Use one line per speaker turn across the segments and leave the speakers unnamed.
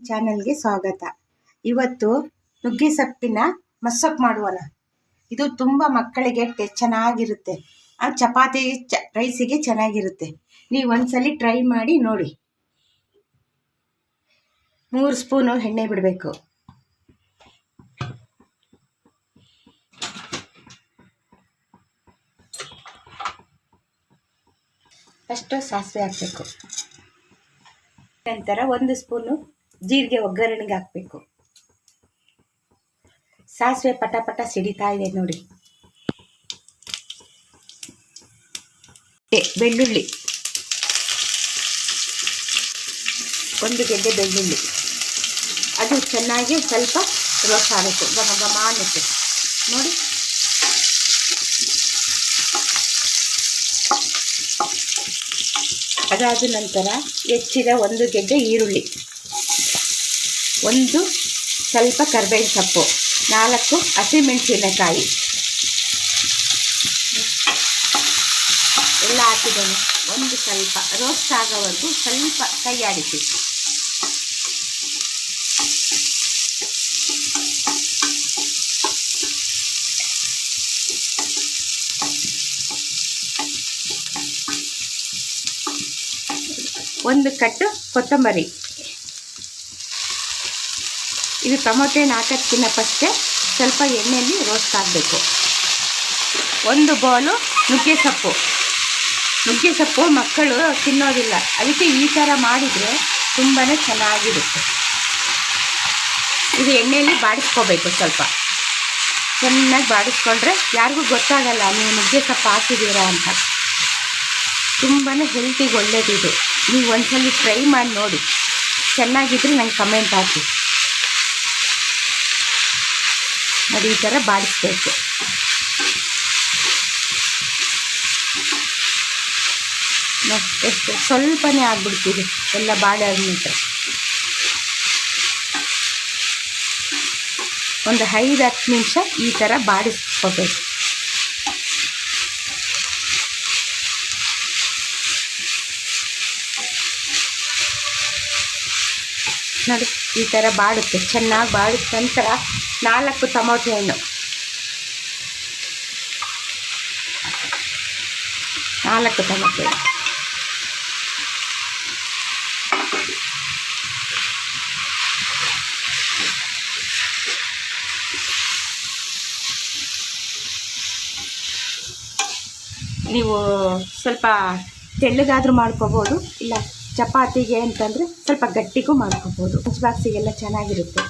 ಚಾನೆಲ್ಗೆ ಸ್ವಾಗತ. ಇವತ್ತು ನುಗ್ಗೆ ಸೊಪ್ಪಿನ ಮಸ್ಸೊಪ್ಪು ಮಾಡುವನ ಇದು ತುಂಬ ಮಕ್ಕಳಿಗೆ ಚೆನ್ನಾಗಿರುತ್ತೆ. ಆ ಚಪಾತಿ ಚ, ರೈಸಿಗೆ ಚೆನ್ನಾಗಿರುತ್ತೆ. ನೀವು ಒಂದ್ಸಲಿ ಟ್ರೈ ಮಾಡಿ ನೋಡಿ. ಮೂರು ಸ್ಪೂನು ಎಣ್ಣೆ ಬಿಡಬೇಕು. ಅಷ್ಟು ಸಾಸಿವೆ ಹಾಕಬೇಕು. ನಂತರ ಒಂದು ಸ್ಪೂನು ಜೀರಿಗೆ ಒಗ್ಗರಣೆಗೆ ಹಾಕಬೇಕು. ಸಾಸಿವೆ ಪಟ ಪಟ ಸಿಡಿತಾ ಇದೆ ನೋಡಿ. ಬೆಳ್ಳುಳ್ಳಿ. ಒಂದು ಗೆಡ್ಡೆ ಬೆಳ್ಳುಳ್ಳಿ. ಅದು ಚೆನ್ನಾಗಿ ಸ್ವಲ್ಪ ರೋಸ್ಟ್ ಆಗಬೇಕು ಘಮ ಘಮ ಅನ್ನುತ್ತೆ. ನೋಡಿ. ಅದಾದ ನಂತರ ಹೆಚ್ಚಿದ ಒಂದು ಗೆಡ್ಡೆ ಈರುಳ್ಳಿ. ಒಂದು ಸ್ವಲ್ಪ ಕರ್ಬೇವಿನ ಸೊಪ್ಪು, ನಾಲ್ಕು ಹಸಿಮೆಣಸಿನಕಾಯಿ ಎಲ್ಲ ಹಾಕಿದ್ದೇನೆ. ಒಂದು ಸ್ವಲ್ಪ ರೋಸ್ಟ್ ಆಗೋವರೆಗೂ ಸ್ವಲ್ಪ ಕೈ ಆಡಿಸಿ ಒಂದು ಕಟ್ಟು ಕೊತ್ತಂಬರಿ. ಇದು ಟೊಮೊಟೊ ಹಣ್ಣು ಹಾಕೋದಕ್ಕಿಂತ ಸ್ವಲ್ಪ ಎಣ್ಣೆಯಲ್ಲಿ ರೋಸ್ಟ್ ಆಗಬೇಕು. ಒಂದು ಬೌಲು ನುಗ್ಗೆ ಸೊಪ್ಪು. ನುಗ್ಗೆ ಸೊಪ್ಪು ಮಕ್ಕಳು ತಿನ್ನೋದಿಲ್ಲ. ಅದಕ್ಕೆ ಈ ಥರ ಮಾಡಿದರೆ ತುಂಬಾ ಚೆನ್ನಾಗಿರುತ್ತೆ. ಇದು ಎಣ್ಣೆಯಲ್ಲಿ ಬಾಡಿಸ್ಕೋಬೇಕು ಸ್ವಲ್ಪ. ಚೆನ್ನಾಗಿ ಬಾಡಿಸ್ಕೊಂಡ್ರೆ ಯಾರಿಗೂ ಗೊತ್ತಾಗಲ್ಲ ನೀವು ನುಗ್ಗೆ ಸೊಪ್ಪು ಹಾಕಿದ್ದೀರಾ ಅಂತ. ತುಂಬಾ ಹೆಲ್ತಿಗೆ ಒಳ್ಳೇದಿದು. ನೀವು ಒಂದ್ಸಲಿ ಟ್ರೈ ಮಾಡಿ ನೋಡಿ. ಚೆನ್ನಾಗಿದ್ರೆ ನಂಗೆ ಕಮೆಂಟ್ ಹಾಕಿ. ನೋಡಿ ಈ ಥರ ಬಾಡಿಸ್ಬೇಕು. ನೋಡಿ ಎಷ್ಟು ಸ್ವಲ್ಪನೇ ಆಗ್ಬಿಡ್ತೀವಿ ಎಲ್ಲ ಬಾಳೆ ನಂತರ. ಒಂದು ಐದು ಹತ್ತು ನಿಮಿಷ ಈ ಥರ ಬಾಡಿಸ್ಕೋಬೇಕು. ನೋಡಿ ಈ ಥರ ಬಾಡುತ್ತೆ, ಚೆನ್ನಾಗಿ ಬಾಡಿದ ನಂತರ ನಾಲ್ಕು ಟೊಮೊಟೊ ಹಣ್ಣು. ನಾಲ್ಕು ಟೊಮೊಟೊ ಹಣ್ಣು. ನೀವು ಸ್ವಲ್ಪ ತೆಳ್ಳಗಾದರೂ ಮಾಡ್ಕೋಬೋದು, ಇಲ್ಲ ಚಪಾತಿಗೆ ಅಂತಂದರೆ ಸ್ವಲ್ಪ ಗಟ್ಟಿಗೂ ಮಾಡ್ಕೋಬೋದು. ಲಂಚ್ ಬಾಕ್ಸಿಗೆಲ್ಲ ಚೆನ್ನಾಗಿರುತ್ತೆ.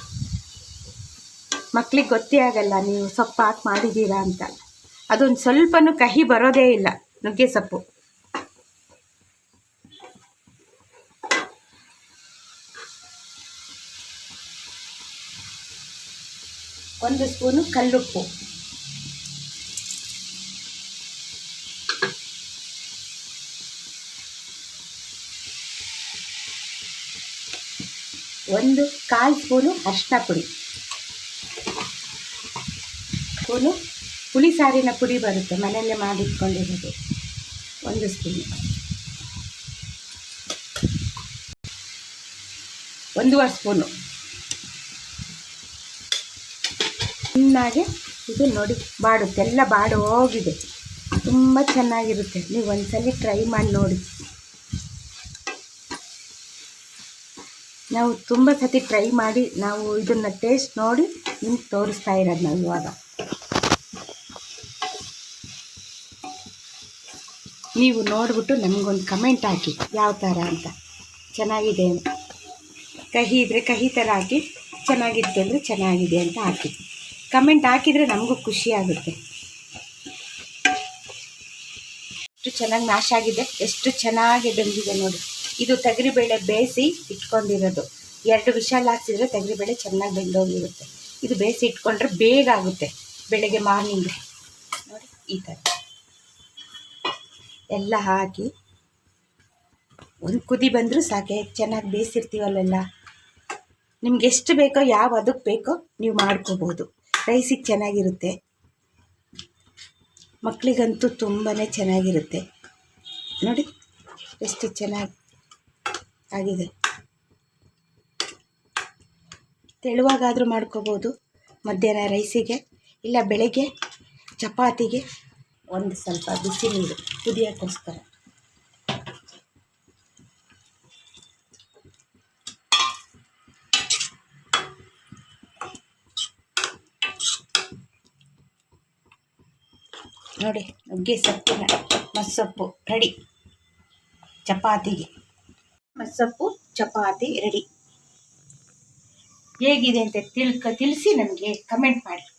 ಮಕ್ಳಿಗೆ ಗೊತ್ತೇ ಆಗಲ್ಲ, ನೀವು ಸೊಪ್ಪು ಹಾಕಿ ಮಾಡಿದ್ದೀರಾ ಅಂತ. ಅದೊಂದು ಸ್ವಲ್ಪನೂ ಕಹಿ ಬರೋದೇ ಇಲ್ಲ, ನುಗ್ಗೆ ಸೊಪ್ಪು. ಒಂದು ಸ್ಪೂನು ಕಲ್ಲುಪ್ಪು. ಒಂದು ಕಾಲು ಸ್ಪೂನು ಅರಿಶಿನ ಪುಡಿ. ಸ್ಪೂನು ಹುಳಿ ಸಾರಿನ ಪುಡಿ ಬರುತ್ತೆ, ಮನೆಯಲ್ಲೇ ಮಾಡಿಟ್ಕೊಂಡಿರೋದು. ಒಂದು ಸ್ಪೂನು. ಒಂದೂವರೆ ಸ್ಪೂನು. ಚೆನ್ನಾಗಿ ಇದು ನೋಡಿ, ಬಾಡುತ್ತೆ, ಎಲ್ಲ ಬಾಡು ಹೋಗಿದೆ ತುಂಬ ಚೆನ್ನಾಗಿರುತ್ತೆ, ನೀವು ಒಂದ್ಸಲಿ ಟ್ರೈ ಮಾಡಿ ನೋಡಿ. ನಾವು ತುಂಬ ಸತಿ ಟ್ರೈ ಮಾಡಿ ನಾವು ಇದನ್ನು ಟೇಸ್ಟ್ ನೋಡಿ ನಿಮ್ಗೆ ತೋರಿಸ್ತಾ ಇರೋದು ನಾವು ಇವಾಗ. ನೀವು ನೋಡಿಬಿಟ್ಟು ನಮಗೊಂದು ಕಮೆಂಟ್ ಹಾಕಿ ಯಾವ ಥರ ಅಂತ. ಚೆನ್ನಾಗಿದೆ ಅಂತ. ಕಹಿ ಇದ್ದರೆ ಕಹಿ ಥರ ಹಾಕಿ, ಚೆನ್ನಾಗಿತ್ತು ಅಂದರೆ ಚೆನ್ನಾಗಿದೆ ಅಂತ ಹಾಕಿ. ಕಮೆಂಟ್ ಹಾಕಿದರೆ ನಮಗೂ ಖುಷಿಯಾಗುತ್ತೆ ಎಷ್ಟು ಚೆನ್ನಾಗಿ ನಾಶ ಆಗಿದೆ, ಎಷ್ಟು ಚೆನ್ನಾಗಿ ಬೆಂದಿದೆ ನೋಡಿ. ಇದು ತೊಗರಿಬೇಳೆ ಬೇಯಿಸಿ ಇಟ್ಕೊಂಡಿರೋದು. ಎರಡು ವಿಶಾಲ ಹಾಕ್ಸಿದ್ರೆ ತೊಗರಿಬೇಳೆ ಚೆನ್ನಾಗಿ ಬೆಂದೋಗಿರುತ್ತೆ. ಇದು ಬೇಯಿಸಿ ಇಟ್ಕೊಂಡ್ರೆ ಬೇಗ ಆಗುತ್ತೆ. ಬೆಳಗ್ಗೆ ಮಾರ್ನಿಂಗ್ ನೋಡಿ ಈ ಥರ. ಎಲ್ಲ ಹಾಕಿ ಒಂದು ಕುದಿ ಬಂದರೂ ಸಾಕೆ, ಚೆನ್ನಾಗಿ ಬೇಯಿಸಿರ್ತೀವಲ್ಲೆಲ್ಲ. ನಿಮ್ಗೆ ಎಷ್ಟು ಬೇಕೋ ಯಾವ ಅದಕ್ಕೆ ಬೇಕೋ ನೀವು ಮಾಡ್ಕೋಬೋದು. ರೈಸಿಗೆ ಚೆನ್ನಾಗಿರುತ್ತೆ. ಮಕ್ಕಳಿಗಂತೂ ತುಂಬಾ ಚೆನ್ನಾಗಿರುತ್ತೆ. ನೋಡಿ ಎಷ್ಟು ಚೆನ್ನಾಗಿ ಆಗಿದೆ. ತೆಳುವಾಗಾದರೂ ಮಾಡ್ಕೋಬೋದು. ಮಧ್ಯಾಹ್ನ ರೈಸಿಗೆ ಇಲ್ಲ ಬೆಳಗ್ಗೆ ಚಪಾತಿಗೆ ಒಂದು ಸ್ವಲ್ಪ ಬಿಸಿ ನೀರು ಕುದಿಯೋಕ್ಕೋಸ್ಕರ ನೋಡಿ ನುಗ್ಗೆ ಸೊಪ್ಪಿನ ಮಸ್ಸೊಪ್ಪು ರೆಡಿ ಚಪಾತಿಗೆ. ಮಸ್ಸೊಪ್ಪು ಚಪಾತಿ ರೆಡಿ. ಹೇಗಿದೆ ಅಂತ ತಿಳ್ಕ ತಿಳಿಸಿ ನನಗೆ ಕಮೆಂಟ್ ಮಾಡಿ.